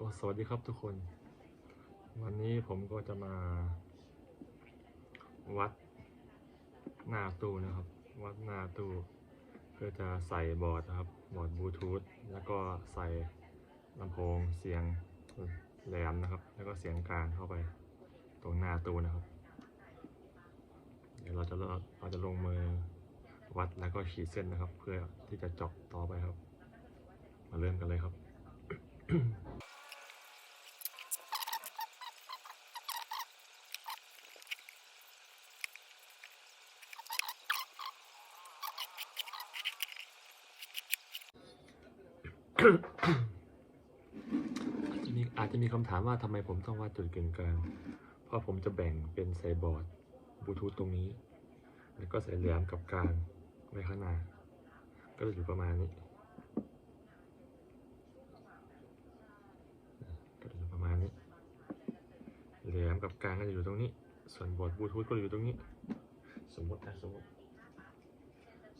ก็สวัสดีครับทุกคน วันนี้ผมก็จะมาวัดหน้าตู้นะครับ วัดหน้าตู้เพื่อจะใส่บอร์ดนะครับ บอร์ดบลูทูธแล้วก็ใส่ลำโพงเสียงแหลมนะครับ แล้วก็เสียงกลางเข้าไปตรงหน้าตู้นะครับ เดี๋ยวเราจะเราจะลงมือวัดแล้วก็ขีดเส้นนะครับ เพื่อที่จะเจาะต่อไปครับ มาเริ่มกันเลยครับ อาจจะมีอาจจะมีคำถามว่าทำไมผมต้องวัดจุดกึ่งกลาง เพราะผมจะแบ่งเป็นไซบอร์ดบลูทูธตรงนี้ แล้วก็ใส่แหลมกับกลางไว้ข้างหน้า ก็จะอยู่ประมาณนี้ก็จะอยู่ประมาณนี้แหลมกับกลางก็จะอยู่ตรงนี้ ส่วนบอร์ดบลูทูธก็อยู่ตรงนี้ สมมตินะสมมติ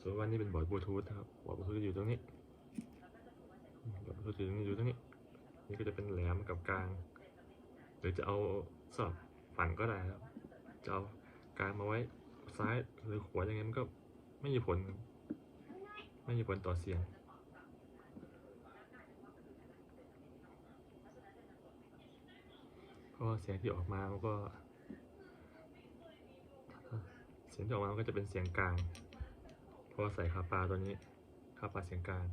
สมมติว่านี่เป็นบอร์ดบลูทูธนะครับ บอร์ดบลูทูธจะอยู่ตรงนี้ บอร์ดบลูทูธอยู่ตรงนี้อยู่ตรงนี้ นี่ก็จะเป็นแหลมกับกลาง หรือจะเอาสลับฝั่งก็ได้ครับ จะเอากลางมาไว้ซ้ายหรือขวาอย่างไงมันก็ไม่มีผลครับไม่มีผลต่อเสียงเพราะว่าเสียงที่ออกมามันก็ เสียงที่ออกมามันก็จะเป็นเสียงกลางเพราะว่าใส่คาปาตัวนี้คาปาเสียงกลาง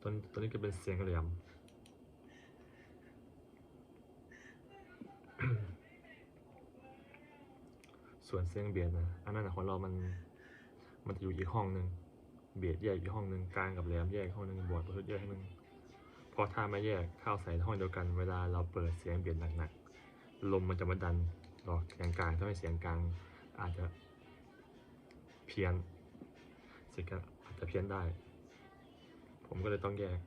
ตัวตัวตัวนี้ก็เป็นเสียงเหลี่ยมส่วนเสียงเบียดนะอันนั้นนะของเรามันมันจะอยู่อีกห้องหนึ่งเบียดแยกอีกห้องหนึ่งกลางกับแหลมแยกอีกห้องหนึ่งบอร์ดประทุแยกห้องหนึ่งเพอถ้าไม่แยกเข้าใส่ห้องเดียวกันเวลาเราเปิดเสียงเบียดหนักๆลมมันจะมาดันหลอกเสียงกลางทำให้เสียงกลางอาจจะเพี้ยนเสียงกลางอาจจะเพี้ยนได้ ผมก็เลยต้องแยก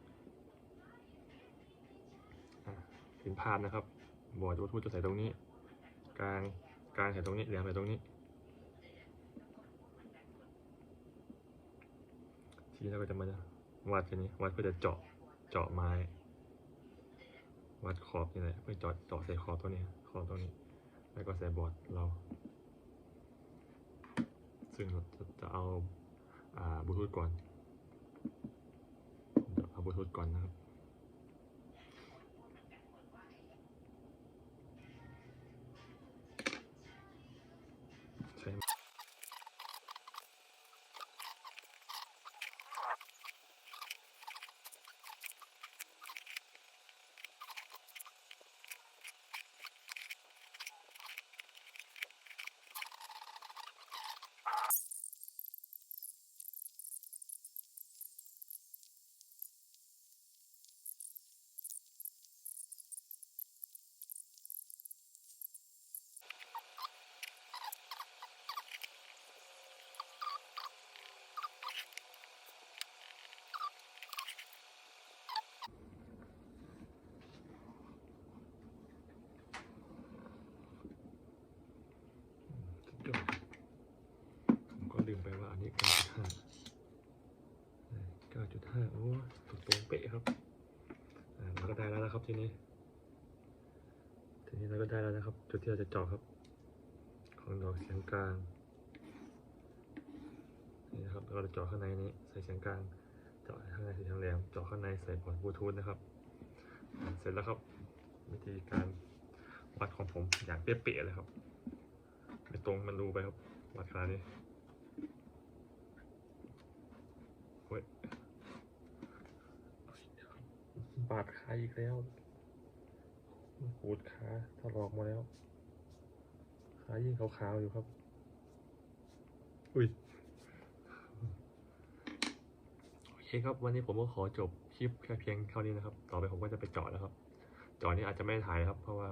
เห็นภาพนะครับ บอร์ดบลูทูธจะใส่ตรงนี้ กลางกลางใส่ตรงนี้แหลมใส่ตรงนี้ ทีนี้เราก็จะมาวัดทีนี้วัดเพื่อจะเจาะเจาะไม้วัดขอบนี่แหละเพื่อเจาะเจาะใส่ขอบตัวนี้ขอบตรงนี้ แล้วก็ใส่บอร์ดเรา ซึ่งเราจะเอาอ่าบลูทูธก่อน ดี๋ยวเอาบลูทูธก่อนนะครับ ใช้สุดยอดผมก็ลืมไปว่าอันนี้ 9.5 9.5 โอ้ถูกตรงเป๊ะครับเราก็ได้แล้วนะครับทีนี้ ทีนี้เราก็ได้แล้วนะครับ จุดที่เราจะเจาะครับ ของดอกเสียงกลาง นี่นะครับเราก็จะเจาะข้างในนี้ใส่เสียงกลาง เจาะข้างในใส่เสียงแหลม เจาะข้างในใส่พอร์ตบลูทูธนะครับ เสร็จแล้วครับ วิธีการวัดของผมอย่างเป๊ะๆเลยครับ ไม่ตรงมันดูไปครับ วัดขนาดนี้เฮ้ยบาดขาอีกแล้วปวดขาถลอกมาแล้ว ขายิ่งขาวๆอยู่ครับ อุ้ย โอเคครับ วันนี้ผมก็ขอจบคลิปแค่เพียงเท่านี้นะครับ ต่อไปผมก็จะไปจอดแล้วครับ จอดนี้อาจจะไม่ได้ถ่ายนะครับ เพราะว่า